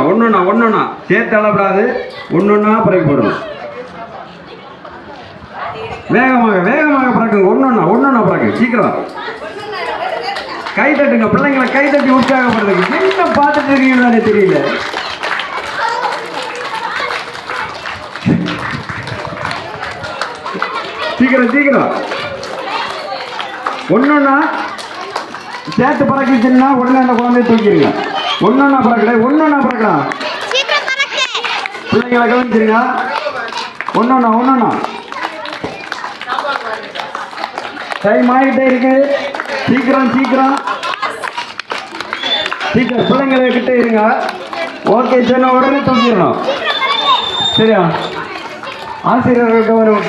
போடுங்க ஒன்றுண்ணா ஒன்றுண்ணா சேர்த்து அளவிடாது ஒன்னொன்னா பிறகு போடணும் வேகமாக வேகமாக பிறக்குங்க ஒன்றுண்ணா ஒன்றுண்ணா பிறகு சீக்கிரம் கை தட்டுங்க பிள்ளைங்களை கை தட்டி உற்சாகப்படுத்துங்க. என்ன பார்த்துட்டு இருக்கீங்கன்னு தெரியல. சீக்கிரம் சீக்கிரம் ஒன்றுன்னா சேர்த்து பறக்கிச்சுன்னா உடனே அந்த குழந்தைய தூக்கிடுங்க. ஒன்னொன்னா பறக்கல ஒன்னொன்னா பறக்கலாம். பிள்ளைங்களை கவனிச்சிருங்க ஒன்னொன்னா ஒன்னொன்னா டைம் ஆகிட்டே இருக்கு. சீக்கிரம் சீக்கிரம். சீக்கிரம் பிள்ளைங்களை கிட்ட இருங்க. ஓகே சொன்ன உடனே தூக்கிடணும் சரியா? ஆசிரியர்கள் கவனம்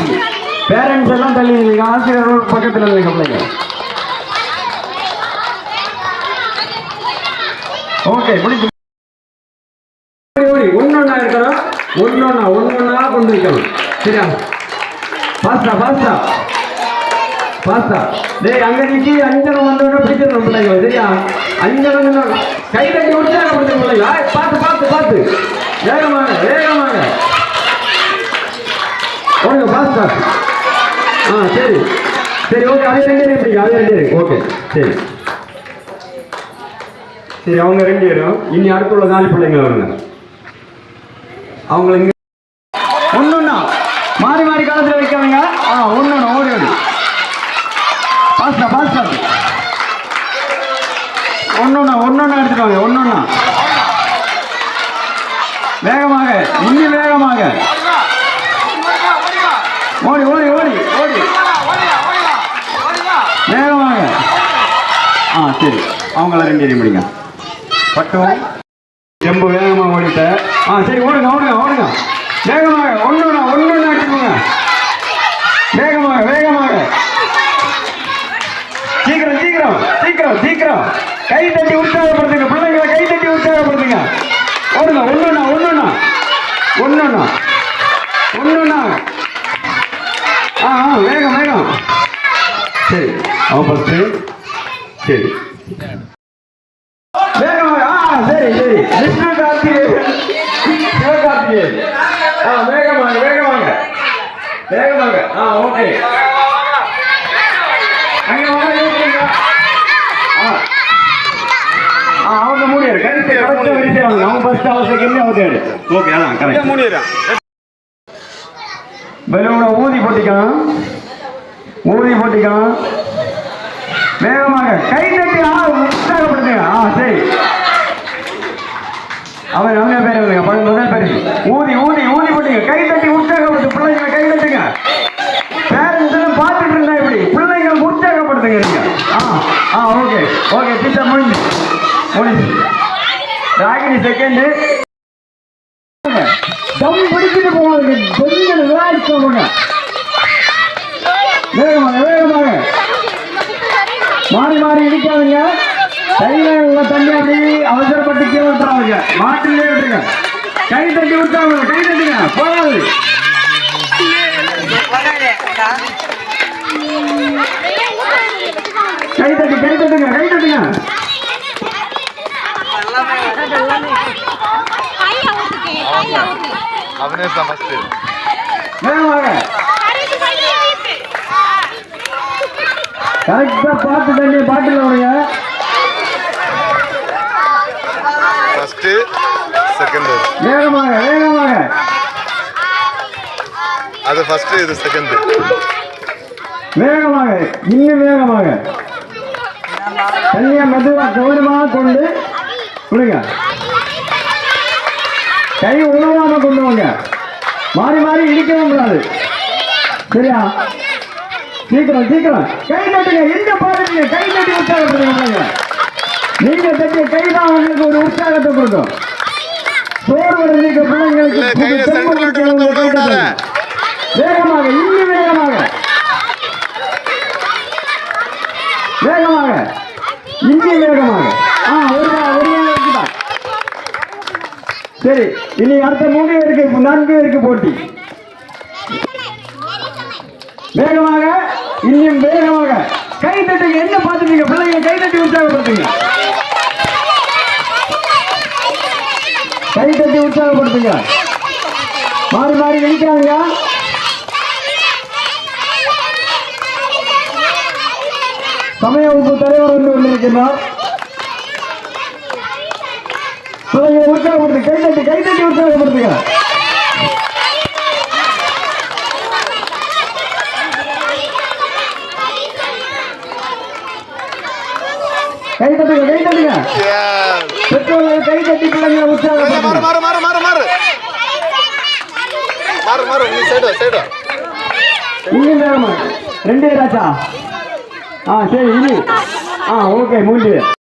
பேரண்ட்ஸ் எல்லாம் தள்ளி ஆசிரியர்கள் பக்கத்தில் இல்லைங்க பிள்ளைங்க. ஓகே முடிஞ்சு. ஓடி ஒன்னொன்னா இருக்கிறோம் ஒன்னொன்னா ஒன்னொன்னா கொண்டு வைக்கணும். சரியா? பாஸ்டா பாஸ்டா. பாஸ்டா. டேய் அங்க நிக்கி அஞ்சனம் வந்தோட பிடிச்சிடணும் பிள்ளைங்க சரியா? அஞ்சனம் கை தட்டி உற்சாகப்படுத்த பிள்ளைங்க ஆ, பார்த்து பார்த்து பார்த்து. வேகமாக வேகமாக. ஓகே பாஸ்டா. ஆ சரி. சரி ஓகே அதே ரெண்டு பேரும் அதே ரெண்டு பேரும் ஓகே சரி. சரி அவங்க ரெண்டு பேரும் இனி அடுத்துள்ள நாலு பிள்ளைங்க வருங்க. அவங்கள இங்க ஒண்ணுண்ணா. மாறி மாறி காலத்துல வைக்காதீங்க. ஆ ஒண்ணுண்ணா ஓடி ஓடி. பாஸ்டா பாஸ்டா. ஒண்ணுண்ணா ஒண்ணுண்ணா எடுத்துக்கோங்க ஒண்ணுண்ணா. வேகமாக இன்னும் வேகமாக. ஓடி ஓடி ஓடி ஓடி. வேகமாக. ஆ சரி. அவங்கள ரெண்டு பேரையும் முடிங்க பட்டும் செம்பு வேகமாக ஓடிட்ட. ஆ சரி ஓடுங்க ஓடுங்க ஓடுங்க. வேகமாக ஒன்றுண்ணா ஒன்றுண்ணா எடுத்துக்கோங்க வேகமாக வேகமாக. சீக்கிரம் சீக்கிரம் சீக்கிரம் சீக்கிரம். கை தட்டி உற்சாகப்படுத்துங்க. பிள்ளைங்களை கை தட்டி உற்சாகப்படுத்துங்க. ஓடுங்க ஒன்றுண்ணா ஒன்றுண்ணா ஒன்றுண்ணா ஒன்றுண்ணா ஆ ஆ வேகம் வேகம். சரி அவன் ஃபஸ்ட்டு சரி வேகமாக ஆ சரி சரி விஷ்ணு கார்த்திகேயன் சிவகார்த்திகேயன் ஆ வேகமாக வேகமாக. வேகமாக. ஆ ஓகே. அங்க வாங்க ஆ. ஆ அவங்க மூடியாரு. கரெக்ட் கரெக்ட் வரிசை வாங்க அவங்க ஃபர்ஸ்ட் அவங்க செகண்ட் தேர்ட் ஓகே அதான் கரெக்ட். பலூனை ஊதி போட்டிக்கலாம். ஊதி போட்டிக்கலாம். வேகமாக. கை தட்டி ஆ உற்சாகப்படுத்துங்க. ஆ சரி. அவன் அவங்க பேர் வருங்க பழைய முதல் பேர். ஊதி ஊதி ஊதி போட்டுங்க. கை தட்டி உற்சாகப்படுத்து. பிள்ளைங்களை கை தட்டுங்க. பேரண்ட்ஸ் எல்லாம் பார்த்துட்டு இருந்தா இப்படி பிள்ளைங்களை உற்சாகப்படுத்துங்க நீங்க. ஆ ஆ ஓகே ஓகே டீச்சர் முடிஞ்சு. முடிஞ்சு. ராகினி செகண்டு தம் பிடிச்சிட்டு போவாங்க பெண்கள் விளையாடிக்கோங்க வேகமாக வேகமாக. மாறி மாறி இடிக்காதீங்க. கையில உள்ள தண்ணி அப்படி அவசரப்பட்டு கீழே விட்டுறாங்க மாட்டிலே விட்டுருங்க. கை தட்டி விட்டாங்க கை தட்டுங்க. போகாது. கை தட்டி கை தட்டுங்க. கை தட்டுங்க. அவனே சமஸ்து பார்த்து தண்ணி பாட்டில் விடுங்க ஃபர்ஸ்ட் செகண்ட் வேகமாக வேகமாக. அது ஃபர்ஸ்ட் இது செகண்ட் வேகமாக இன்னும் வேகமாக. தண்ணியை மெதுவா கவனமாக கொண்டு விடுங்க. கை உணவாம கொண்டு வாங்க. மாறி மாறி இடிக்கவும் கூடாது. சரியா? சீக்கிரம் சீக்கிரம். கை தட்டுங்க எங்க பாருங்க? கை தட்டி உற்சாகப்படுங்க. நீங்க தட்டிய கை தான் உங்களுக்கு ஒரு உற்சாகத்தை கொடுக்கும். வேகமாக இன்னும் வேகமாக. வேகமாக. இன்னும் வேகமாக. ஆ ஒரு சரி இனி அடுத்த மூணு பேருக்கு நான்கு பேருக்கு போட்டி. வேகமாக இன்னும் வேகமாக. கை தட்டுங்க என்ன பார்த்துட்டீங்க பிள்ளைங்க கை தட்டி உற்சாகப்படுத்துங்க. கை தட்டி உற்சாகப்படுத்துங்க. மாறி மாறி நினைக்கிறாங்க சமய வகுப்பு தலைவர் வந்து கொண்டிருக்கிறார் பிள்ளைங்களை உற்சாகப்படுத்து கை தட்டி கை தட்டி உற்சாகப்படுத்துங்க. கை தட்டுங்க கை தட்டுங்க. பெற்றோர்கள் கை தட்டி பிள்ளைங்களை மாறு உற்சாகப்படுத்துங்க மாறு மாறு மாறு மாறு மாறு. மாறு நீ சைடு சைடு இனி நேரமா ரெண்டு ராஜா ஆ சரி இனி ஆ ஓகே மூன்று.